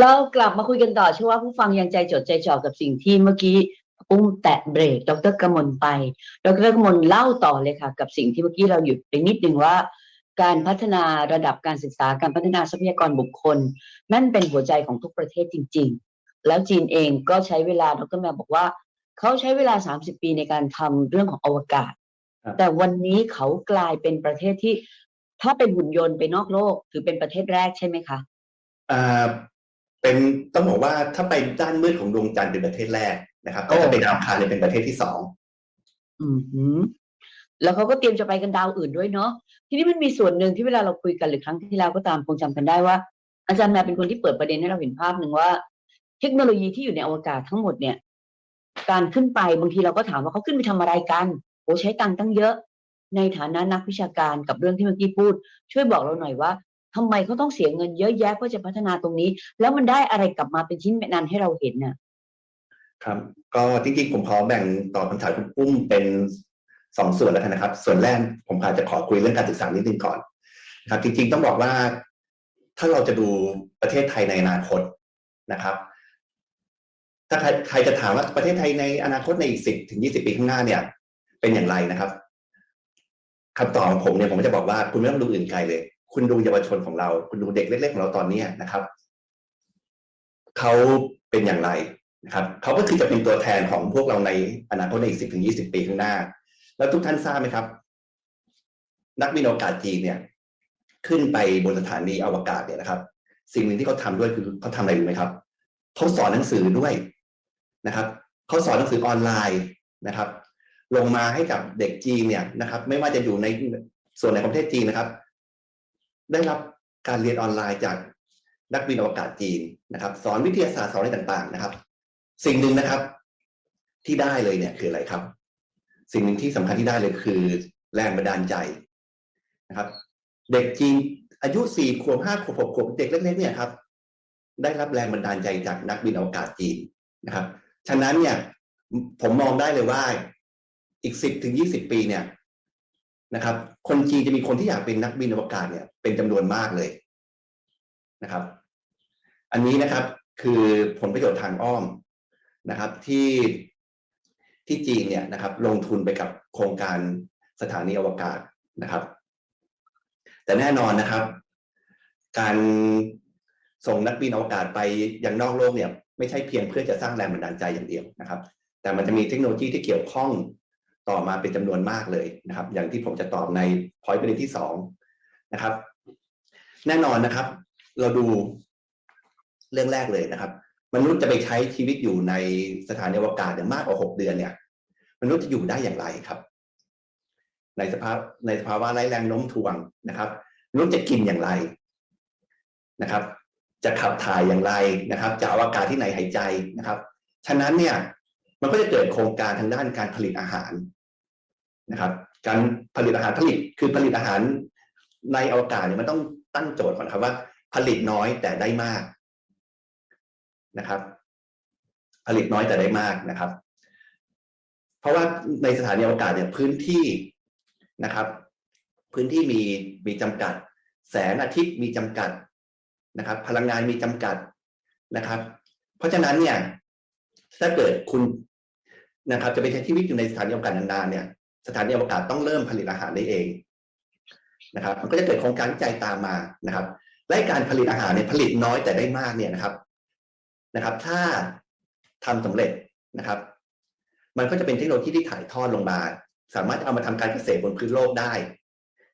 เรากลับมาคุยกันต่อเชื่อว่าผู้ฟังยังใจจดใจจ่อกับสิ่งที่เมื่อกี้อุ้มแตะเบรก ดรกมลไป ดรกมลเล่าต่อเลยค่ะ กับสิ่งที่เมื่อกี้เราหยุดไปนิดนึงว่า การพัฒนาระดับการศึกษาการพัฒนาทรัพยากรบุคคล นั่นเป็นหัวใจของทุกประเทศจริง ๆ แล้วจีนเองก็ใช้เวลาดรแมวบอกว่า เขาใช้เวลา 30 ปีในการทำเรื่องของอวกาศ แต่วันนี้เขากลายเป็นประเทศที่ ถ้าเป็นหุ่นยนต์ไปนอกโลกถือเป็นประเทศแรกใช่ไหมคะอ่า เป็นต้องบอกว่าถ้าไปด้านมืดของดวงจันทร์เป็นประเทศแรกนะครับโอ้ก็จะเป็นดาวอังคารเนี่ยเป็นประเทศที่สองอืมหือแล้วเขาก็เตรียมจะไปกันดาวอื่นด้วยเนาะทีนี้มันมีส่วนหนึ่งที่เวลาเราคุยกันหรือครั้งที่แล้วก็ตามคงจำกันได้ว่า อาจารย์แมวเป็นคนที่เปิดประเด็นให้เราเห็นภาพหนึ่งว่า เทคโนโลยีที่อยู่ในอวกาศทั้งหมดเนี่ย การขึ้นไปบางทีเราก็ถามว่าเขาขึ้นไปทำอะไรกันโอ้ใช้ตังค์ตั้งเยอะ ในฐานะนักวิชาการกับเรื่องที่เมื่อกี้พูด ช่วยบอกเราหน่อยว่า ทำไมเขาต้องเสียเงินเยอะแยะเพื่อจะพัฒนาตรงนี้ แล้วมันได้อะไรกลับมาเป็นชิ้นเป็นอันให้เราเห็นน่ะครับก็จริงๆผมขอแบ่งตอบคำถามคุณปุ้มเป็นสองส่วนแล้วกันนะครับ ส่วนแรกผมอาจจะขอคุยเรื่องการศึกษานิดนึงก่อนครับ จริงๆต้องบอกว่าถ้าเราจะดูประเทศไทยในอนาคตนะครับ ถ้าใครจะถามว่าประเทศไทยในอนาคตในอีกสิบถึงยี่สิบปีข้างหน้าเนี่ย เป็นอย่างไรนะครับคำตอบของผมเนี่ยผมจะบอกว่าคุณไม่ต้องดูอื่นไกลเลย คุณดูเยาวชนของเรา คุณดูเด็กเล็กๆของเราตอนนี้นะครับเขาเป็นอย่างไรนะครับเขาก็คือจะเป็นตัวแทนของพวกเราในอนาคตในอีกสิบถึงยี่สิบปีข้างหน้า แล้วทุกท่านทราบไหมครับ นักบินอวกาศจีนเนี่ย ขึ้นไปบนสถานีอวกาศเนี่ยนะครับ สิ่งหนึ่งที่เขาทำด้วยคือเขาทำอะไรรู้ไหมครับเขาสอนหนังสือด้วยนะครับเขาสอนหนังสือออนไลน์นะครับ ลงมาให้กับเด็กจีนเนี่ยนะครับ ไม่ว่าจะอยู่ในส่วนไหนของประเทศจีนนะครับ ได้รับการเรียนออนไลน์จากนักบินอวกาศจีนนะครับ สอนวิทยาศาสตร์สอนอะไรต่างๆนะครับ สิ่งหนึ่งนะครับ ที่ได้เลยเนี่ยคืออะไรครับ สิ่งหนึ่งที่สำคัญที่ได้เลยคือ แรงบันดาลใจนะครับ เด็กจีนอายุสี่ขวบห้าขวบหกขวบเด็กเล็กๆเนี่ยครับ ได้รับแรงบันดาลใจจากนักบินอวกาศจีนนะครับ ฉะนั้นเนี่ยผมมองได้เลยว่าอีกสิบถึงยี่สิบปีเนี่ย นะครับ คนจีนจะมีคนที่อยากเป็นนักบินอวกาศเนี่ย เป็นจำนวนมากเลยนะครับ อันนี้นะครับคือผลประโยชน์ทางอ้อมนะครับ ที่ที่จีนเนี่ยนะครับ ลงทุนไปกับโครงการสถานีอวกาศนะครับ แต่แน่นอนนะครับ การส่งนักบินอวกาศไปยังนอกโลกเนี่ย ไม่ใช่เพียงเพื่อจะสร้างแรงบันดาลใจอย่างเดียวนะครับ แต่มันจะมีเทคโนโลยีที่เกี่ยวข้อง ต่อมาเป็นจำนวนมากเลยนะครับ อย่างที่ผมจะตอบในพอยต์ประเด็นที่สองนะครับ แน่นอนนะครับ เราดูเรื่องแรกเลยนะครับ มนุษย์จะไปใช้ชีวิตอยู่ในสถานอวกาศเนี่ยมากกว่าหกเดือนเนี่ย มนุษย์จะอยู่ได้อย่างไรครับ ในสภาพในสภาวะไร้แรงโน้มถ่วงนะครับมนุษย์จะกินอย่างไรนะครับ จะขับถ่ายอย่างไรนะครับ จะเอาอากาศที่ไหนหายใจนะครับ ฉะนั้นเนี่ยมันก็จะเกิดโครงการทางด้านการผลิตอาหาร นะครับ การผลิตอาหารผลิตคือผลิตอาหารในอวกาศเนี่ยมันต้องตั้งโจทย์ก่อนครับว่า ผลิตน้อยแต่ได้มากนะครับ ผลิตน้อยแต่ได้มากนะครับ เพราะว่าในสถานีอวกาศเนี่ยพื้นที่นะครับ พื้นที่มีมีจำกัด แสงอาทิตย์มีจำกัดนะครับ พลังงานมีจำกัดนะครับ เพราะฉะนั้นเนี่ยถ้าเกิดคุณนะครับ จะไปใช้ชีวิตอยู่ในสถานีอวกาศนานๆเนี่ย สถานีอวกาศต้องเริ่มผลิตอาหารได้เองนะครับ มันก็จะเกิดโครงการวิจัยตามมานะครับและการผลิตอาหารเนี่ยผลิตน้อยแต่ได้มากเนี่ยนะครับนะครับ ถ้าทำสำเร็จนะครับ มันก็จะเป็นเทคโนโลยีที่ถ่ายทอดลงมา สามารถเอามาทำการเกษตรบนพื้นโลกได้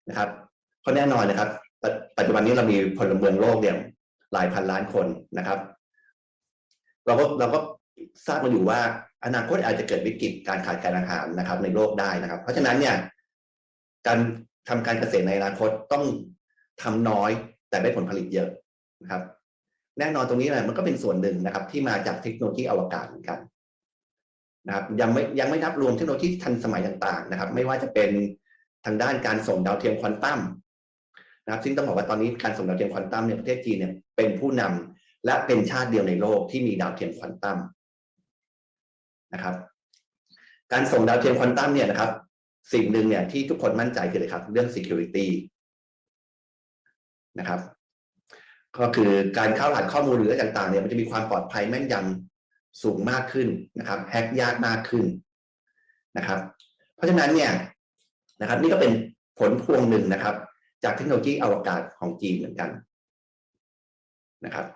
นะครับเพราะแน่นอนนะครับปจปัจจุบันนี้เรามีพลเมืองโลกเนี่ยหลายพันล้านคนนะครับ เราก็เราก็ทราบมาอยู่ว่า อนาคตอาจจะเกิดวิกฤตการขาดการอาหารนะครับ ในโลกได้นะครับ เพราะฉะนั้นเนี่ยการทำการเกษตรในอนาคตต้องทำน้อยแต่ได้ผลผลิตเยอะนะครับ แน่นอนตรงนี้แหละมันก็เป็นส่วนหนึ่งนะครับ ที่มาจากเทคโนโลยีอวกาศเหมือนกันนะครับ ยังไม่ยังไม่นับรวมเทคโนโลยีทันสมัยต่างๆนะครับ ไม่ว่าจะเป็นทางด้านการส่งดาวเทียมควอนตัมนะครับซึ่งต้องบอกว่าตอนนี้การส่งดาวเทียมควอนตัมเนี่ยประเทศจีนเนี่ยเป็นผู้นำและเป็นชาติเดียวในโลกที่มีดาวเทียมควอนตัม นะครับ การส่งดาวเทียมควอนตัมเนี่ยนะครับ สิ่งหนึ่งเนี่ยที่ทุกคนมั่นใจคืออะไรครับ เรื่อง security นะครับ ก็คือการเข้ารหัสข้อมูลหรืออะไรต่างๆเนี่ยมันจะมีความปลอดภัยแม่นยำสูงมากขึ้นนะครับแฮกยากมากขึ้นนะครับ เพราะฉะนั้นเนี่ยนะครับ นี่ก็เป็นผลพวงหนึ่งนะครับ จากเทคโนโลยีอวกาศของจีนเหมือนกันนะครับ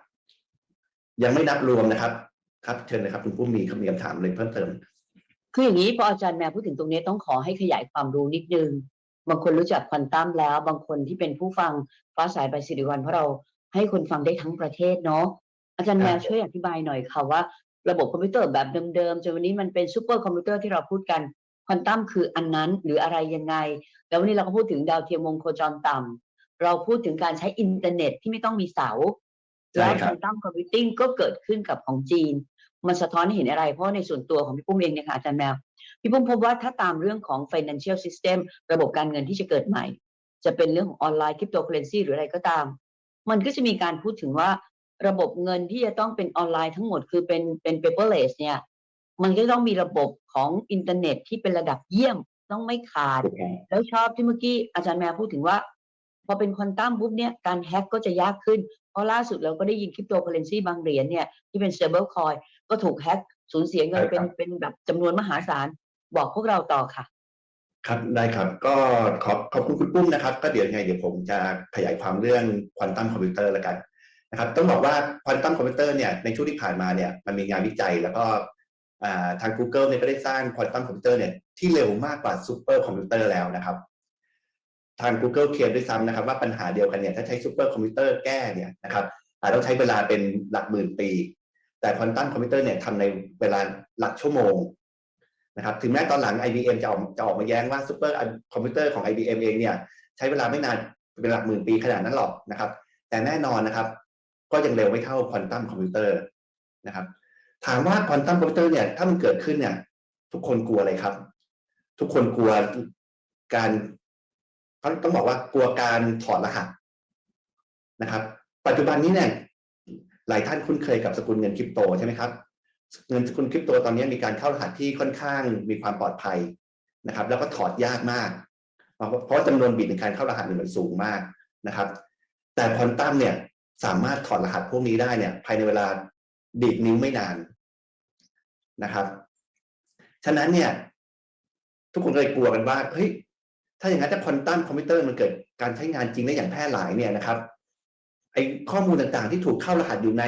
ยังไม่นับรวมนะครับ ครับเชิญนะครับคุณผู้มีคำมีคำถามเลยเพิ่มเติม คืออย่างนี้พออาจารย์แมวพูดถึงตรงนี้ต้องขอให้ขยายความรู้นิดนึง บางคนรู้จักควอนตัมแล้ว บางคนที่เป็นผู้ฟังฟ้าสายไปสิริวันเพราะเราให้คนฟังได้ทั้งประเทศเนาะอาจารย์แมวครับช่วยอธิบายหน่อยค่ะว่า ระบบคอมพิวเตอร์แบบเดิมๆจนวันนี้มันเป็นซูเปอร์คอมพิวเตอร์ที่เราพูดกันควอนตัมคืออันนั้นหรืออะไรยังไง แล้ววันนี้เราก็พูดถึงดาวเทียมวงโคจรต่ำเราพูดถึงการใช้อินเทอร์เน็ตที่ไม่ต้องมีเสาใช่แล้วคครับวอนตัมคอมพิวติ้งก็เกิดขึ้นกับของจีน มันสะท้อนให้เห็นอะไร เพราะในส่วนตัวของพี่ปุ้มเองเนี่ยค่ะอาจารย์แมว พี่ปุ้มพบว่าถ้าตามเรื่องของ financial system ระบบการเงินที่จะเกิดใหม่ จะเป็นเรื่องของออนไลน์คริปโตเคอเรนซีหรืออะไรก็ตาม มันก็จะมีการพูดถึงว่าระบบเงินที่จะต้องเป็นออนไลน์ทั้งหมดคือเป็นเป็น paperless เนี่ยมันก็ต้องมีระบบของอินเทอร์เน็ตที่เป็นระดับเยี่ยมต้องไม่ขาด แล้วชอบที่เมื่อกี้อาจารย์แมวพูดถึงว่า พอเป็นควอนตัมปุ๊บเนี่ยการแฮ็กก็จะยากขึ้น เพราะล่าสุดเราก็ได้ยินคริปโตเคอเรนซีบางเหรียญเนี่ยที่เป็น stable coin ก็ถูกแฮ็กสูญเสียเงินใช่เป็นครับเป็นแบบจำนวนมหาศาลบอกพวกเราต่อค่ะ ครับได้ครับก็ขอบขอบคุณคุณปุ้มนะครับ ก็เดี๋ยวยังไงเดี๋ยวผมจะขยายความเรื่องควอนตัมคอมพิวเตอร์แล้วกันนะครับ ต้องบอกว่าควอนตัมคอมพิวเตอร์เนี่ยในช่วงที่ผ่านมาเนี่ยมันมีงานวิจัยแล้วก็อ่าทาง Google เนี่ยก็ได้สร้างควอนตัมคอมพิวเตอร์เนี่ยที่เร็วมากกว่าซูเปอร์คอมพิวเตอร์แล้วนะครับทาง Google เคลมด้วยซ้ำนะครับว่าปัญหาเดียวกันเนี่ยถ้าใช้ซูเปอร์คอมพิวเตอร์แก้เนี่ยนะครับอาจต้องใช้เวลาเป็นหลักหมื่นปี แต่ควอนตัมคอมพิวเตอร์เนี่ยทำในเวลาหลักชั่วโมงนะครับถึงแม้ตอนหลัง IBM จะออกจะออกมาแย้งว่าซูเปอร์คอมพิวเตอร์ของ IBM เองเนี่ยใช้เวลาไม่นานเป็นหลักหมื่นปีขนาดนั้นหรอกนะครับ แต่แน่นอนนะครับ ก็ยังเร็วไม่เท่าควอนตัมคอมพิวเตอร์นะครับ ถามว่าควอนตัมคอมพิวเตอร์เนี่ยถ้ามันเกิดขึ้นเนี่ย ทุกคนกลัวอะไรครับ ทุกคนกลัวการเขาต้องบอกว่ากลัวการถอดรหัสนะครับ ปัจจุบันนี้เนี่ย หลายท่านคุ้นเคยกับสกุลเงินคริปโตใช่ไหมครับ เงินสกุลคริปโตตอนนี้มีการเข้ารหัสที่ค่อนข้างมีความปลอดภัยนะครับ แล้วก็ถอดยากมาก เพราะเพราจำนวนบิตในการเข้ารหัสมันสูงมากนะครับ แต่ควอนตัมเนี่ยสามารถถอดรหัสพวกนี้ได้เนี่ย ภายในเวลาดีดนิ้วไม่นานนะครับ ฉะนั้นเนี่ย ทุกคนเลยกลัวกันว่าเฮ้ยถ้าอย่างนั้นถ้าควอนตัมคอมพิวเตอร์มันเกิดการใช้งานจริงได้อย่างแพร่หลายเนี่ยนะครับ ไอ้ข้อมูลต่างๆ ที่ถูกเข้ารหัสอยู่ใน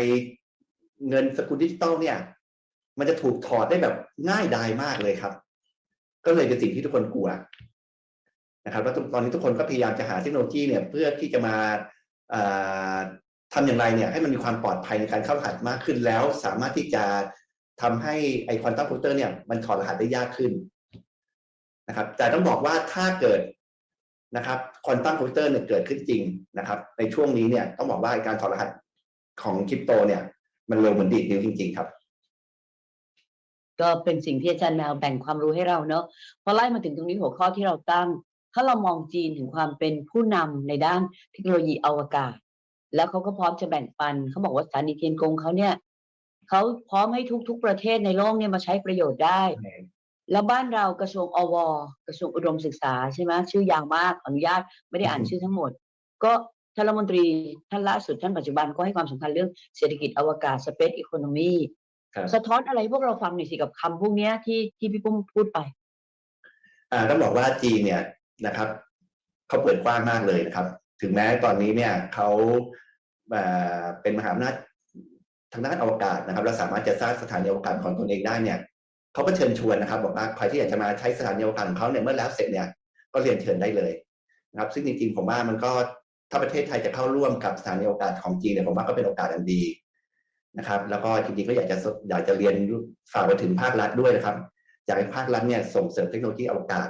เงินสกุลดิจิตอลเนี่ย มันจะถูกถอดได้แบบง่ายดายมากเลยครับ ก็เลยเป็นสิ่งที่ทุกคนกลัวนะครับแล้วตอนนี้ทุกคนก็พยายามจะหาเทคโนโลยีเนี่ย เพื่อที่จะมาอ่าทำอย่างไรเนี่ย ให้มันมีความปลอดภัยในการเข้ารหัสมากขึ้นแล้ว สามารถที่จะทำให้ไอควอนตัมคอมพิวเตอร์เนี่ยมันถอดรหัสได้ยากขึ้นนะครับ แต่ต้องบอกว่าถ้าเกิด นะครับคอนตัมคอมพิวเตอร์เนี่ยเกิดขึ้นจริงนะครับในช่วงนี้เนี่ยต้องบอกว่าการถอดรหัสของคริปโตเนี่ย มันเร็วเหมือนดีดนิ้วจริง ๆ ครับ ก็เป็นสิ่งที่อาจารย์แมวแบ่งความรู้ให้เราเนอะพอไล่มาถึงตรงนี้หัวข้อที่เราตั้ง ถ้าเรามองจีนถึงความเป็นผู้นำในด้านเทคโนโลยีอวกาศ แล้วเขาก็พร้อมจะแบ่งปันเขาบอกว่าสถานีเทียนกงเขาเนี่ยเขาพร้อมให้ทุกๆประเทศในโลกเนี่ยมาใช้ประโยชน์ได้ แล้วบ้านเรากระทรวงอว กระทรวงอุดมศึกษาใช่ไหมชื่อยาวมากขออนุญาตไม่ได้อ่านอือฮึชื่อทั้งหมด ก็ท่านรัฐมนตรีท่านล่าสุดท่านปัจจุบันก็ให้ความสำคัญเรื่องเศรษฐกิจอวกาศ space economy ครับสะท้อนอะไรให้พวกเราฟังหน่อยสิกับคำพวกเนี้ยที่ที่พี่ปุ้มพูดไป อ่าต้องบอกว่าจีนเนี่ยนะครับเขาเปิดกว้างมากเลยนะครับ ถึงแม้ตอนนี้เนี่ยเขาอ่าเป็นมหาอำนาจทางด้านอวกาศนะครับ และสามารถจะสร้างสถานีอวกาศของตนเองได้เนี่ย เขาก็เชิญชวนนะครับ บอกว่าใครที่อยากจะมาใช้สถานีอวกาศของเขาเนี่ยเมื่อแล้วเสร็จเนี่ยก็เรียนเชิญได้เลยนะครับซึ่งจริงๆผมว่ามันก็ถ้าประเทศไทยจะเข้าร่วมกับสถานีอวกาศของจีนเนี่ยผมว่าก็เป็นโอกาสอันดีนะครับ แล้วก็จริงๆก็อยากจะอยากจะเรียนฝากไปถึงภาครัฐด้วยนะครับอยากให้ภาครัฐเนี่ยส่งเสริมเทคโนโลยีอวกาศ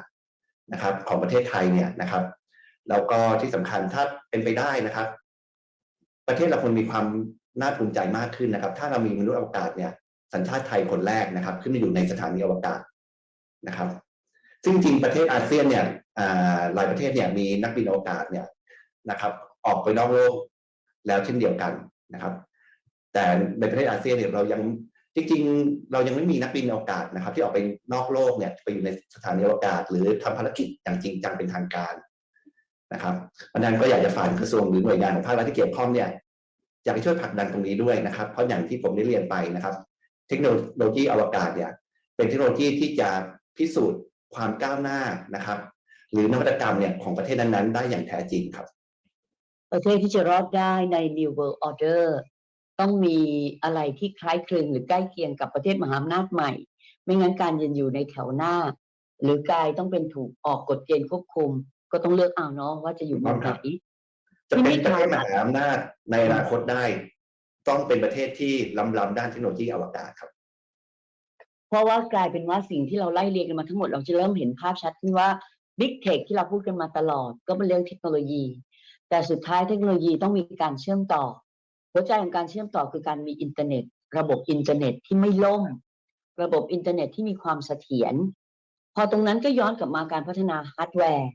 นะครับ ของประเทศไทยเนี่ยนะครับ แล้วก็ที่สำคัญถ้าเป็นไปได้นะครับ ประเทศเราควรมีความน่าภูมิใจมากขึ้นนะครับ ถ้าเรามีมนุษย์อวกาศเนี่ย สัญชาติไทยคนแรกนะครับ ขึ้นมาอยู่ในสถานีอวกาศนะครับ ซึ่งจริงประเทศอาเซียนเนี่ยหลายประเทศเนี่ยมีนักบินอวกาศเนี่ยนะครับ ออกไปนอกโลกแล้วเช่นเดียวกันนะครับ แต่ในประเทศอาเซียนเนี่ยเรายังจริงๆ เรายังไม่มีนักบินอวกาศนะครับ ที่ออกไปนอกโลกเนี่ยไปอยู่ในสถานีอวกาศ หรือทำภารกิจอย่างจริงจังเป็นทางการนะครับเพราะนั้นก็อยากจะฝากกระทรวงหรือหน่วยงานของภาครัฐที่เกี่ยวข้องเนี่ยอยากช่วยผลักดันตรงนี้ด้วยนะครับ เพราะอย่างที่ผมได้เรียนไปนะครับ เทคโนโลยีอวกาศเนี่ยเป็นเทคโนโลยีที่จะพิสูจน์ความก้าวหน้านะครับ หรือนวัตกรรมเนี่ยของประเทศนั้นๆ ได้อย่างแท้จริงครับ ประเทศที่จะรอดได้ใน New World Order ต้องมีอะไรที่คล้ายคลึงหรือใกล้เคียงกับประเทศมหาอำนาจใหม่ ไม่งั้นการยืนอยู่ในแถวหน้า หรือกายต้องเป็นถูกออกกฎเกณฑ์ควบคุม ก็ต้องเลือกเอาเนาะว่าจะอยู่เมืองไหนจะเป็นประเทศมหาอำนาจในอนาคตได้ ต้องเป็นประเทศที่ล้ำๆด้านเทคโนโลยีอวกาศครับ เพราะว่ากลายเป็นว่าสิ่งที่เราไล่เรียงกันมาทั้งหมดเราจะเริ่มเห็นภาพชัดขึ้นว่า Big Tech ที่เราพูดกันมาตลอด ก็เป็นเรื่องเทคโนโลยี แต่สุดท้ายเทคโนโลยีต้องมีการเชื่อมต่อ หัวใจของการเชื่อมต่อคือการมีอินเทอร์เน็ต ระบบอินเทอร์เน็ตที่ไม่ล่ม ระบบอินเทอร์เน็ตที่มีความเสถียรพอตรงนั้นก็ย้อนกลับมาการพัฒนาฮาร์ดแวร์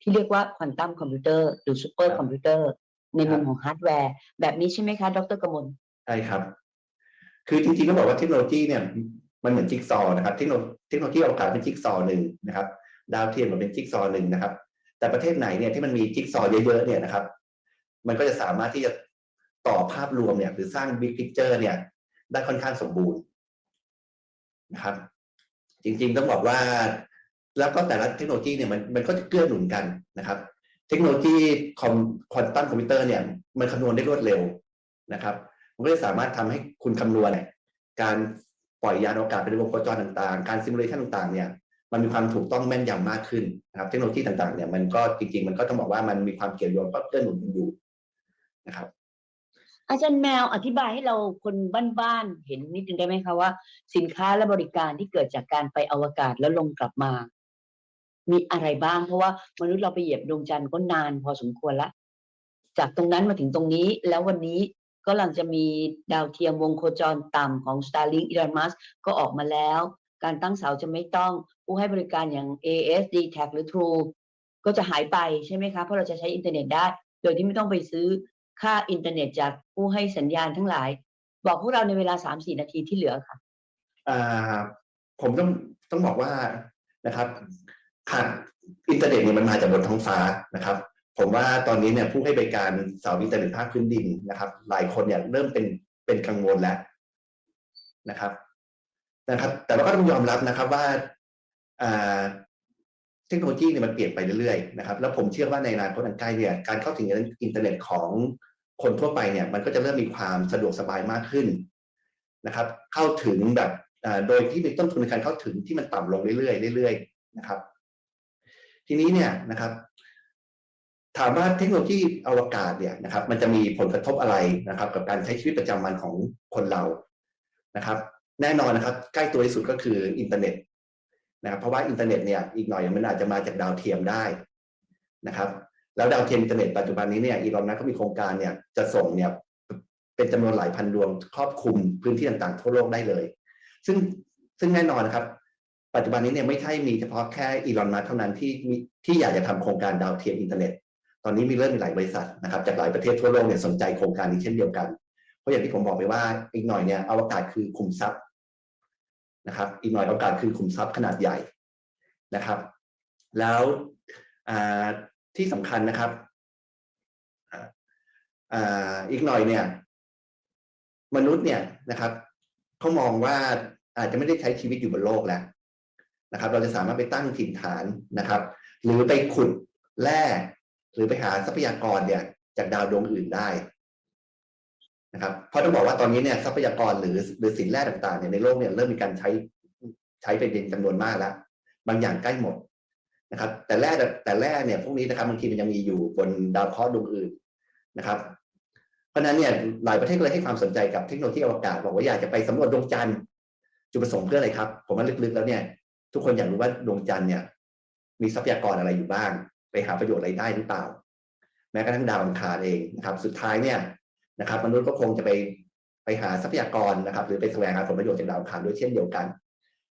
ที่เรียกว่าควอนตัมคอมพิวเตอร์หรือซูเปอร์คอมพิวเตอร์ ในมุมของฮาร์ดแวร์ แบบนี้ใช่ไหมคะดรกมลใช่ครับ คือจริงๆต้องบอกว่าเทคโนโลยีเนี่ยมันเหมือนจิ๊กซอว์นะครับเทคโนเทคโนโลยีอวกาศเป็นจิ๊กซอว์หนึ่งนะครับ ดาวเทียมมันเป็นจิ๊กซอว์หนึ่งนะครับ แต่ประเทศไหนเนี่ยที่มันมีจิ๊กซอว์เยอะๆเนี่ยนะครับ มันก็จะสามารถที่จะต่อภาพรวมเนี่ย หรือสร้างบิ๊กพิกเจอร์เนี่ย ได้ค่อนข้างสมบูรณ์นะครับ จริงๆต้องบอกว่า แล้วก็แต่ละเทคโนโลยีเนี่ยมันมันก็จะเกื้อหนุนกันนะครับ เทคโนโลยีคอมควอนตัมคอมพิวเตอร์เนี่ยมันคำนวณได้รวดเร็วนะครับมันก็จะสามารถทำให้คุณคำนวณเนี่ยการปล่อยยานอวกาศเป็นวงโคจรต่างๆ การซิมูเลชันต่างๆเนี่ยมันมีความถูกต้องแม่นยำมากขึ้นนะครับ เทคโนโลยีต่างๆเนี่ยมันก็จริง ๆ มันก็ต้องบอกว่ามันมีความเกี่ยวโยงก็เกื้อหนุนกันอยู่นะครับ อาจารย์แมวอธิบายให้เราคนบ้านๆเห็นนิดนึงได้ไหมคะว่า สินค้าและบริการที่เกิดจากการไปอวกาศแล้วลงกลับมา มีอะไรบ้าง เพราะว่ามนุษย์เราไปเหยียบดวงจันทร์ก็นานพอสมควรละ จากตรงนั้นมาถึงตรงนี้ แล้ววันนี้ก็กำลังจะมีดาวเทียมวงโคจรต่ำของ Starlink Elon Musk ก็ออกมาแล้ว การตั้งเสาจะไม่ต้องผู้ให้บริการอย่าง AS d t a c หรือ True ก็จะหายไปใช่ไหมคะ เพราะเราจะใช้อินเทอร์เน็ตได้ โดยที่ไม่ต้องไปซื้อค่าอินเทอร์เน็ตจากผู้ให้สัญญาณทั้งหลาย บอกพวกเราในเวลา3-4นาทีที่เหลือค่ะอ่าผมต้องต้องบอกว่านะครับ หากอินเทอร์เน็ตเนี่ยมันมาจากบนท้องฟ้านะครับ ผมว่าตอนนี้เนี่ยผู้ให้บริการเสาอินเทอร์เน็ตภาคพื้นดินนะครับ หลายคนเนี่ยเริ่มเป็นเป็นกังวลแล้วนะครับนะครับ แต่ว่าก็ต้องยอมรับนะครับว่าเทคโนโลยีเนี่ยมันเปลี่ยนไปเรื่อยๆนะครับ แล้วผมเชื่อว่าในอนาคตอันใกล้เนี่ยการเข้าถึงอินเทอร์เน็ตของคนทั่วไปเนี่ย มันก็จะเริ่มมีความสะดวกสบายมากขึ้นนะครับ เข้าถึงแบบโดยที่มีต้นทุนในการเข้าถึงที่มันต่ำลงเรื่อยๆเรื่อยๆนะครับ ทีนี้เนี่ยนะครับ ถามว่าเทคโนโลยีอวกาศเนี่ยนะครับ มันจะมีผลกระทบอะไรนะครับ กับการใช้ชีวิตประจำวันของคนเรานะครับ แน่นอนนะครับ ใกล้ตัวที่สุดก็คืออินเทอร์เน็ตนะครับเพราะว่าอินเทอร์เน็ตเนี่ยอีกหน่อยมันอาจจะมาจากดาวเทียมได้นะครับ แล้วดาวเทียมอินเทอร์เน็ตปัจจุบันนี้เนี่ยอีลอนมัสก์ก็มีโครงการเนี่ยจะส่งเนี่ยเป็นจำนวนหลายพันดวงครอบคลุมพื้นที่ต่างๆทั่วโลกได้เลย ซึ่งซึ่งแน่นอนนะครับ ปัจจุบันนี้เนี่ยไม่ใช่มีเฉพาะแค่อีลอนมัสเท่านั้นที่มีที่อยากจะทำโครงการดาวเทียมอินเทอร์เน็ต ตอนนี้มีเริ่มมีหลายบริษัทนะครับจากหลายประเทศทั่วโลกเนี่ยสนใจโครงการนี้เช่นเดียวกัน เพราะอย่างที่ผมบอกไปว่าอีกหน่อยเนี่ยอวกาศคือขุมทรัพย์นะครับ อีกหน่อยอวกาศคือขุมทรัพย์ขนาดใหญ่นะครับ แล้วที่สำคัญนะครับอีกหน่อยเนี่ย มนุษย์เนี่ยนะครับเขามองว่าอาจจะไม่ได้ใช้ชีวิตอยู่บนโลกแล้ว นะครับ เราจะสามารถไปตั้งถิ่นฐานนะครับ หรือไปขุดแร่หรือไปหาทรัพยากรเนี่ย จากดาวดวงอื่นได้นะครับเพราะต้องบอกว่าตอนนี้เนี่ยทรัพยากรหรือหรือสินแร่ต่างๆเนี่ยในโลกเนี่ยเริ่มมีการใช้ใช้เป็นจำนวนมากแล้ว บางอย่างใกล้หมดนะครับ แต่แร่แต่แร่เนี่ยพวกนี้นะครับบางทีมันยังมีอยู่บนดาวเคราะห์ดวงอื่นนะครับ เพราะนั้นเนี่ยหลายประเทศก็เลยให้ความสนใจกับเทคโนโลยีอวกาศบอกว่าอยากจะไปสำรวจดวงจันทร์จุดประสงค์เพื่ออะไรครับ ผมว่าลึกๆแล้วเนี่ย ทุกคนอยากรู้ว่าดวงจันทร์เนี่ย มีทรัพยากรอะไรอยู่บ้าง ไปหาประโยชน์อะไรได้หรือเปล่า แม้กระทั่งดาวอังคารเองนะครับ สุดท้ายเนี่ยนะครับ มนุษย์ก็คงจะไปไปหาทรัพยากรนะครับ หรือไปแสวงหาผลประโยชน์จากดาวอังคารด้วยเช่นเดียวกัน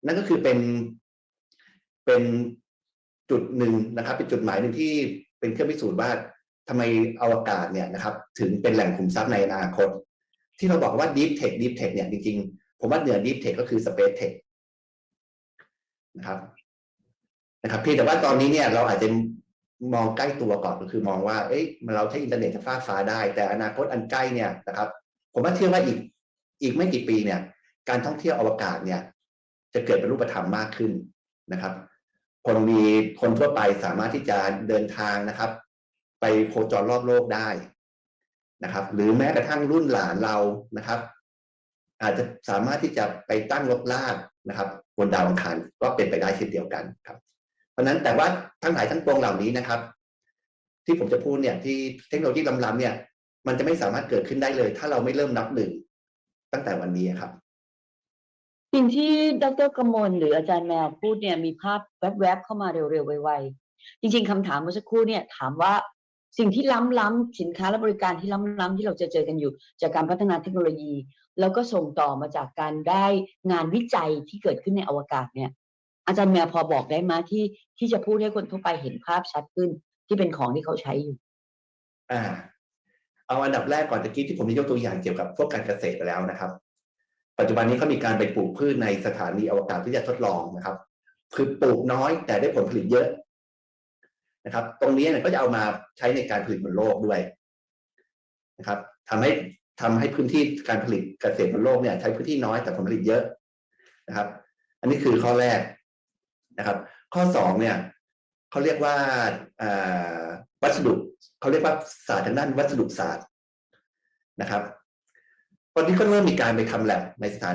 นั่นก็คือเป็นเป็นจุดหนึ่งนะครับ เป็นจุดหมายหนึ่งที่เป็นเครื่องพิสูจน์ว่าทำไมอวกาศเนี่ยนะครับ ถึงเป็นแหล่งขุมทรัพย์ในอนาคต ที่เราบอกว่า deep tech deep tech เนี่ยจริงๆ ผมว่าเหนือ deep tech ก็คือ space tech นะครับนะครับเพียงแต่ว่าตอนนี้เนี่ยเราอาจจะมองใกล้ตัวก่อนก็คือมองว่า เอ้ยเราใช้อินเทอร์เน็ตจะฟ้าฟ้าได้ แต่อนาคตอันใกล้เนี่ยนะครับ ผมว่าเชื่อว่าอีกอีกไม่กี่ปีเนี่ย การท่องเที่ยวอวกาศเนี่ย จะเกิดเป็นรูปธรรมมากขึ้นนะครับ คนมีคนทั่วไปสามารถที่จะเดินทางนะครับ ไปโคจรรอบโลกได้นะครับ หรือแม้กระทั่งรุ่นหลานเรานะครับ อาจจะสามารถที่จะไปตั้งรกราก นะครับบนดาวอังคารก็เป็นไปได้เช่นเดียวกันครับ เพราะนั้นแต่ว่าทั้งหลายทั้งปวงเหล่านี้นะครับ ที่ผมจะพูดเนี่ยที่เทคโนโลยีล้ำๆเนี่ย มันจะไม่สามารถเกิดขึ้นได้เลย ถ้าเราไม่เริ่มนับหนึ่งตั้งแต่วันนี้ครับสิ่งที่ดรกมลหรืออาจารย์แมวพูดเนี่ยมีภาพแวบๆเข้ามาเร็วๆไวๆจริง ๆคำถามเมื่อสักครู่เนี่ยถามว่า สิ่งที่ล้ำๆสินค้าและบริการที่ล้ำๆที่เราจะเจอกันอยู่ จากการพัฒนาเทคโนโลยี แล้วก็ส่งต่อมาจากการได้งานวิจัยที่เกิดขึ้นในอวกาศเนี่ย อาจารย์แมวพอบอกได้ไหมที่ที่จะพูดให้คนทั่วไปเห็นภาพชัดขึ้น ที่เป็นของที่เขาใช้อยู่ อ่า เอาอันดับแรกก่อนตะกี้ที่ผมได้ยกตัวอย่างเกี่ยวกับพวกการเกษตรไปแล้วนะครับ ปัจจุบันนี้เขามีการไปปลูกพืชในสถานีอวกาศที่จะทดลองนะครับ คือปลูกน้อยแต่ได้ผลผลิตเยอะ นะครับ ตรงนี้เนี่ยก็จะเอามาใช้ในการผลิตบนโลกด้วยนะครับทำให้ทำให้พื้นที่การผลิตเกษตรบนโลกเนี่ย ใช้พื้นที่น้อยแต่ผลผลิตเยอะนะครับ อันนี้คือข้อแรกนะครับ ข้อสองเนี่ยเขาเรียกว่าอ่าวัสดุเขาเรียกว่าศาสตร์ทางด้านวัสดุศาสตร์นะครับตอนนี้ก็เริ่มมีการไปทำแลบในสถา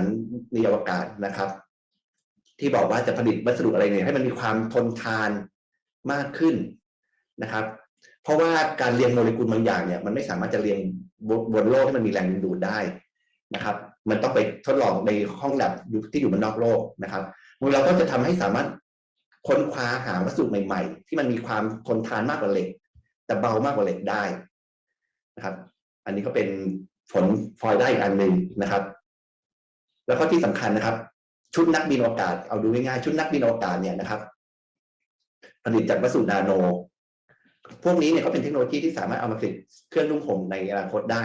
นีอวกาศนะครับ ที่บอกว่าจะผลิตวัสดุอะไรเนี่ยให้มันมีความทนทาน มากขึ้นนะครับ เพราะว่าการเรียงโมเลกุลบางอย่างเนี่ยมันไม่สามารถจะเรียงบนบนโลกให้มันมีแรงดึงดูดได้นะครับ มันต้องไปทดลองในห้องแลบที่อยู่บนนอกโลกนะครับเราก็จะทำให้สามารถค้นคว้าหาวัสดุใหม่ ๆ ที่มันมีความทนทานมากกว่าเหล็ก แต่เบามากกว่าเหล็กได้นะครับ อันนี้ก็เป็นผลพลอยได้อีกอันหนึ่งนะครับ แล้วก็ที่สำคัญนะครับ ชุดนักบินอวกาศเอาดูง่ายๆชุดนักบินอวกาศเนี่ยนะครับ ผลิตจากวัสดุนาโน พวกนี้เนี่ยก็เป็นเทคโนโลยีที่สามารถเอามาผลิตเครื่องนุ่งห่มในอนาคตได้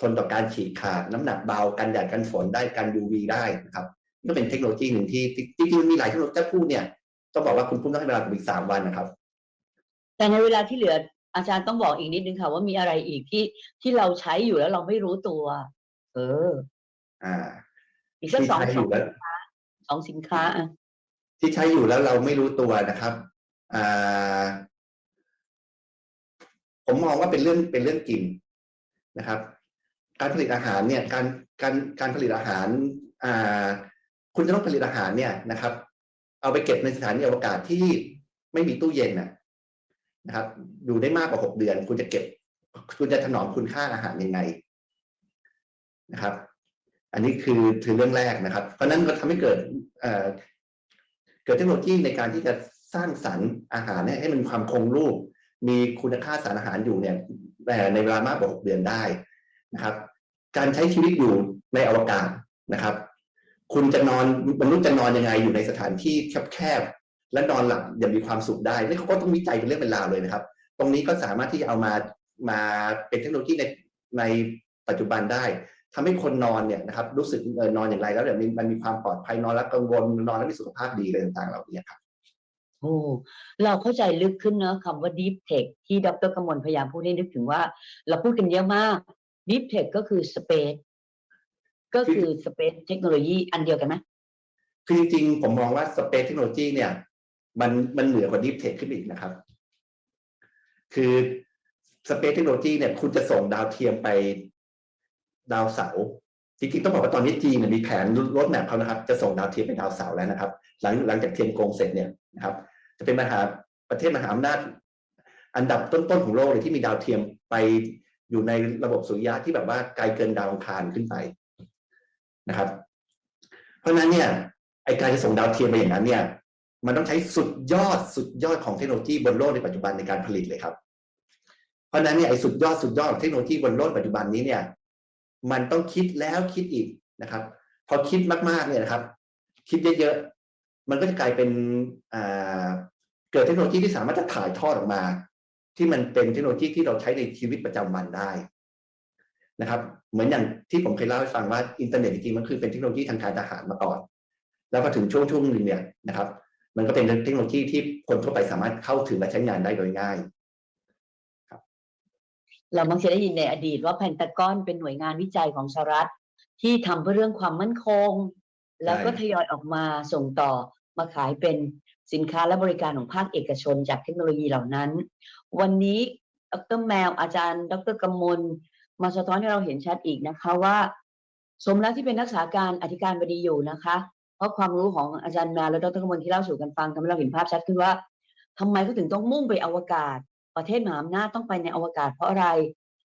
ทนต่อการฉีกขาดน้ำหนักเบากันแดดกันฝนได้กัน UV ได้นะครับนี่ก็เป็นเทคโนโลยีหนึ่งที่จริงๆมันมีหลายเทคโนโลยีถ้าพูดเนี่ยต้องบอกว่าคุณพุ่มต้องให้เวลาผมอีกสามวันนะครับ แต่ในเวลาที่เหลืออาจารย์ต้องบอกอีกนิดนึงค่ะว่ามีอะไรอีกที่ที่เราใช้อยู่แล้วเราไม่รู้ตัว เออ อ่า อีกสักที่สองใช้อสองยู่แล้วสองสินค้าอะที่ใช้อยู่แล้วเราไม่รู้ตัวนะครับอ่า ผมมองว่าเป็นเรื่องเป็นเรื่องกินนะครับ การผลิตอาหารเนี่ยการการการผลิตอาหารอ่าคุณจะต้องผลิตอาหารเนี่ยนะครับ เอาไปเก็บในสถานีอวกาศที่ไม่มีตู้เย็นนะนะครับ อยู่ได้มากกว่าหกเดือน คุณจะเก็บ คุณจะถนอมคุณค่าอาหารยังไงนะครับ อันนี้คือคือเรื่องแรกนะครับ เพราะฉะนั้นก็ทำให้เกิดเอ่อเกิดเทคโนโลยีในการที่จะ สร้างสรรค์อาหารให้มันมีความคงรูป มีคุณค่าสารอาหารอยู่เนี่ยแต่ในเวลามากกว่าหกเดือนได้นะครับ การใช้ชีวิตอยู่ในอวกาศนะครับ คุณจะนอนมนุษย์จะนอนยังไงอยู่ในสถานที่แคบๆและนอนหลับอย่างมีความสุขได้นี่เขาก็ต้องวิจัยเป็นเรื่องเป็นราวเลยนะครับ ตรงนี้ก็สามารถที่จะเอามามาเป็นเทคโนโลยีในในปัจจุบันได้ทำให้คนนอนเนี่ยนะครับรู้สึกนอนอย่างไรแล้วเนี่ยมันมีความปลอดภัยนอนแล้วกังวลนอนแล้วมีสุขภาพดีอะไรต่างๆเหล่านี้ครับ อ้เราเข้าใจลึกขึ้นเนอะคำว่า deep tech ที่ดรกมลพยายามพูดให้นึกถึงว่า เราพูดกันเยอะมาก deep tech ก็คือ space ก็คือ space เทคโนโลยีอันเดียวกันไหมคือจริงๆผมมองว่าสเปซเทคโนโลยีเนี่ย มันมันเหนือกว่าดีฟเทคขึ้นไปอีกนะครับ คือสเปซเทคโนโลยีเนี่ย คุณจะส่งดาวเทียมไปดาวเสาร์จริงๆต้องบอกว่าตอนนี้จีนเนี่ยมีแผนรถแมพเขานะครับ จะส่งดาวเทียมไปดาวเสาร์แล้วนะครับ หลังหลังจากเทียนกงเสร็จเนี่ยนะครับ จะเป็นมหาประเทศมหาอำนาจ อันดับต้นๆของโลกเลยที่มีดาวเทียมไปอยู่ในระบบสุริยะที่แบบว่าไกลเกินดาวอังคารขึ้นไปนะครับ เพราะนั้นเนี่ยไอการจะส่งดาวเทียมไปอย่างนั้นเนี่ย มันต้องใช้สุดยอดสุดยอดของเทคโนโลยีบนโลกในปัจจุบันในการผลิตเลยครับ เพราะนั้นเนี่ยไอสุดยอดสุดยอดของเทคโนโลยีบนโลกปัจจุบันนี้เนี่ย มันต้องคิดแล้วคิดอีกนะครับ พอคิดมากๆเนี่ยนะครับ คิดเยอะ มันก็จะกลายเป็นเกิดเทคโนโลยีที่สามารถจะถ่ายทอดออกมา ที่มันเป็นเทคโนโลยีที่เราใช้ในชีวิตประจำวันได้นะครับ เหมือนอย่างที่ผมเคยเล่าให้ฟังว่าอินเทอร์เน็ตจริงๆมันคือเป็นเทคโนโลยีทางการทหารมาก่อน แล้วพอถึงช่วงช่วงหนึ่งเนี่ยนะครับ มันก็เป็นเทคโนโลยีที่คนทั่วไปสามารถเข้าถึงและใช้งานได้โดยง่ายเรามักจะได้ยินในอดีตว่าแพนตากอนเป็นหน่วยงานวิจัยของสหรัฐที่ทำเพื่อเรื่องความมั่นคง แล้วก็ทยอยออกมาส่งต่อมาขายเป็นสินค้าและบริการของภาคเอกชนจากเทคโนโลยีเหล่านั้น วันนี้ดรแมวอาจารย์ ดรกำมล มาสะท้อนให้เราเห็นชัดอีกนะคะว่า สมแล้วที่เป็นนักษาการอธิการบดีอยู่นะคะ เพราะความรู้ของอาจารย์แมวและดรกำมลที่เล่าสู่กันฟังทำให้เราเห็นภาพชัดขึ้นว่าทำไมเขาถึงต้องมุ่งไปอวกาศ ประเทศมหาอำนาจต้องไปในอวกาศเพราะอะไร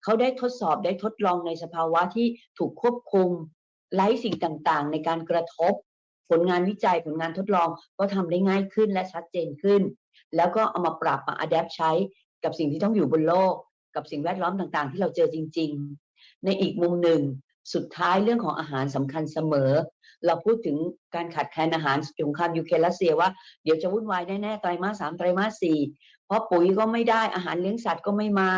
เขาได้ทดสอบได้ทดลองในสภาวะที่ถูกควบคุม ไร้สิ่งต่างๆ ในการกระทบ ผลงานวิจัยผลงานทดลองก็ทำได้ง่ายขึ้นและชัดเจนขึ้น แล้วก็เอามาปรับมาอัดแอปใช้กับสิ่งที่ต้องอยู่บนโลก กับสิ่งแวดล้อมต่างๆ ที่เราเจอจริง ๆ ในอีกมุมหนึ่ง สุดท้ายเรื่องของอาหารสำคัญเสมอ เราพูดถึงการขาดแคลนอาหารสงครามยูเครนรัสเซียว่าเดี๋ยวจะวุ่นวายแน่ๆไตรมาสสามไตรมาสสี่เพราะปุ๋ยก็ไม่ได้อาหารเลี้ยงสัตว์ก็ไม่มา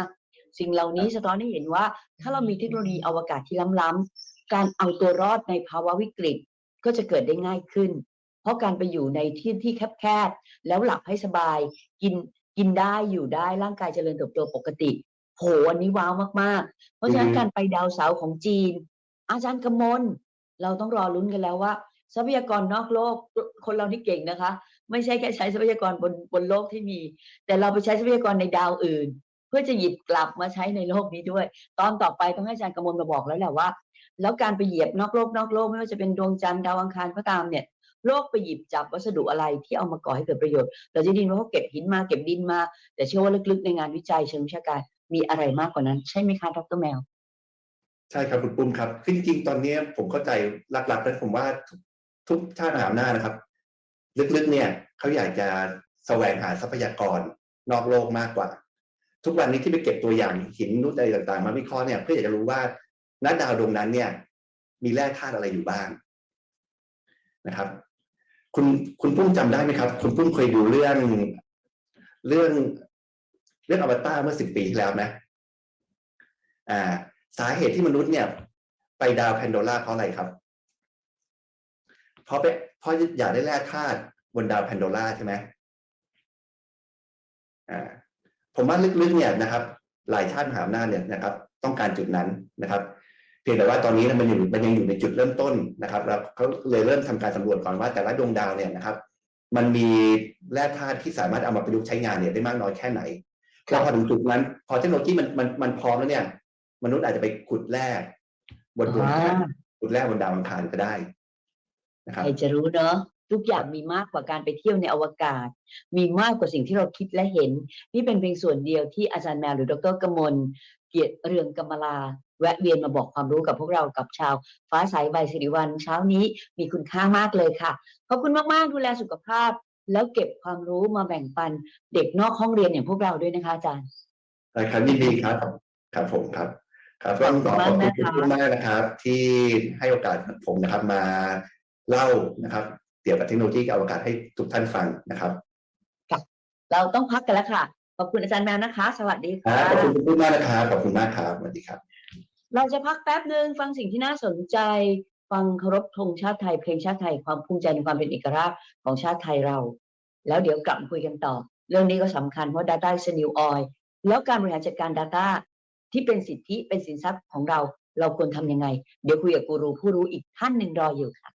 สิ่งเหล่านี้สะท้อนให้เห็นว่าถ้าเรามีเทคโนโลยีอวกาศที่ล้ำๆ การเอาตัวรอดในภาวะวิกฤตก็จะเกิดได้ง่ายขึ้น เพราะการไปอยู่ในที่ที่แคบๆแล้วหลับให้สบาย กินกินได้อยู่ได้ร่างกายเจริญเติบโตปกติโหอันนี้ว้าวมากๆ เพราะฉะนั้นการไปดาวเสาของจีน อาจารย์กมลเราต้องรอลุ้นกันแล้วว่า ทรัพยากรนอกโลกคนเรานี่เก่งนะคะ ไม่ใช่แค่ใช้ทรัพยากรบนบนโลกที่มี แต่เราไปใช้ทรัพยากรในดาวอื่น เพื่อจะหยิบกลับมาใช้ในโลกนี้ด้วย ตอนต่อไปต้องให้อาจารย์กมลมาบอกแล้วแหละว่า แล้วการไปเหยียบนอกโลกนอกโลกไม่ว่าจะเป็นดวงจันทร์ดาวอังคารก็ตามเนี่ยโลกไปหยิบจับวัสดุอะไรที่เอามาก่อให้เกิดประโยชน์ เราจะดินว่าเขาเก็บหินมาเก็บดินมา แต่เชื่อว่าลึกๆในงานวิจัยเชิงวิชาการมีอะไรมากกว่านั้น ใช่ไหมคะดรแมว ใช่ครับคุณปุ้มครับคือจริงๆตอนนี้ผมเข้าใจหลักๆแล้วผมว่าทุกทุกชาติมหาอำนาจนะครับ ลึกๆเนี่ยเขาอยากจะแสวงหาทรัพยากรนอกโลกมากกว่า ทุกวันนี้ที่ไปเก็บตัวอย่างหินนุชอะไรต่าง ๆ มาวิเคราะห์เนี่ยเพื่ออยากจะรู้ว่า ณดาวดวงนั้นเนี่ย มีแร่ธาตุอะไรอยู่บ้างนะครับ คุณคุณปุ้มจำได้ไหมครับ คุณปุ้มเคยดูเรื่องเรื่องเรื่องอวตารเมื่อสิบปีที่แล้วไหมอ่า สาเหตุที่มนุษย์เนี่ย ไปดาวแพนโดร่าเพราะอะไรครับ เพราะไปเพราะอยากได้แร่ธาตุบนดาวแพนโดร่าใช่ไหมอ่าผมว่าลึกๆเนี่ยนะครับ หลายชาติมหาอำนาจเนี่ยนะครับ ต้องการจุดนั้นนะครับ เพียงแต่ว่าตอนนี้มันอยู่มันยังอยู่ในจุดเริ่มต้นนะครับแล้วเขาเลยเริ่มทำการสำรวจก่อนว่าแต่ละดวงดาวเนี่ยนะครับ มันมีแร่ธาตุที่สามารถเอามาประยุกต์ใช้งานเนี่ยได้มากน้อยแค่ไหนครัแล้วบพอถึงจุดนั้น พอเทคโนโลยีมันมันมันพร้อมแล้วเนี่ย มนุษย์อาจจะไปขุดแร่บนดวงจันทร์ขุดแร่บนดาวอังคารก็ได้นะครับใครจะรู้เนอะ ทุกอย่างมีมากกว่าการไปเที่ยวในอวกาศ มีมากกว่าสิ่งที่เราคิดและเห็น นี่เป็นเพียงส่วนเดียวที่อาจารย์แมวหรือดรกมลเกียรติเรืองกำมลาแวะเวียนมาบอกความรู้กับพวกเรากับชาว ฟ้าใสใบสิริวันเช้านี้มีคุณค่ามากเลยค่ะ ขอบคุณมากๆดูแลสุขภาพ แล้วเก็บความรู้มาแบ่งปันเด็กนอกห้องเรียนอย่างพวกเราด้วยนะคะอาจารย์ได้ครับยินดีครับครับผมครับ ครับก็ต้องขอขอบคุณคุณผู้มากนะครับ ที่ให้โอกาสผมนะครับมาเล่านะครับ เกี่ยวกับเทคโนโลยีกับอวกาศให้ทุกท่านฟังนะครับเราต้องพักกันแล้วค่ะ ขอบคุณอาจารย์แมวนะคะ สวัสดีครัค่ะบขอบคุณคุณผู้มากนะครับขอบคุณมากครับสวัสดีครับ เราจะพักแป๊บหนึ่งฟังสิ่งที่น่าสนใจ ฟังเคารพธงชาติไทยเพลงชาติไทยความภูมิใจในความเป็นเอกราชของชาติไทยเรา แล้วเดี๋ยวกลับมาคุยกันต่อ เรื่องนี้ก็สำคัญเพราะ Data is the new oil แล้วการบริหารจัดการ Data ที่เป็นสิทธิเป็นสินทรัพย์ของเรา เราควรทำยังไง เดี๋ยวคุยกับกูรูผู้รู้อีกท่านหนึ่งรออยู่ค่ะ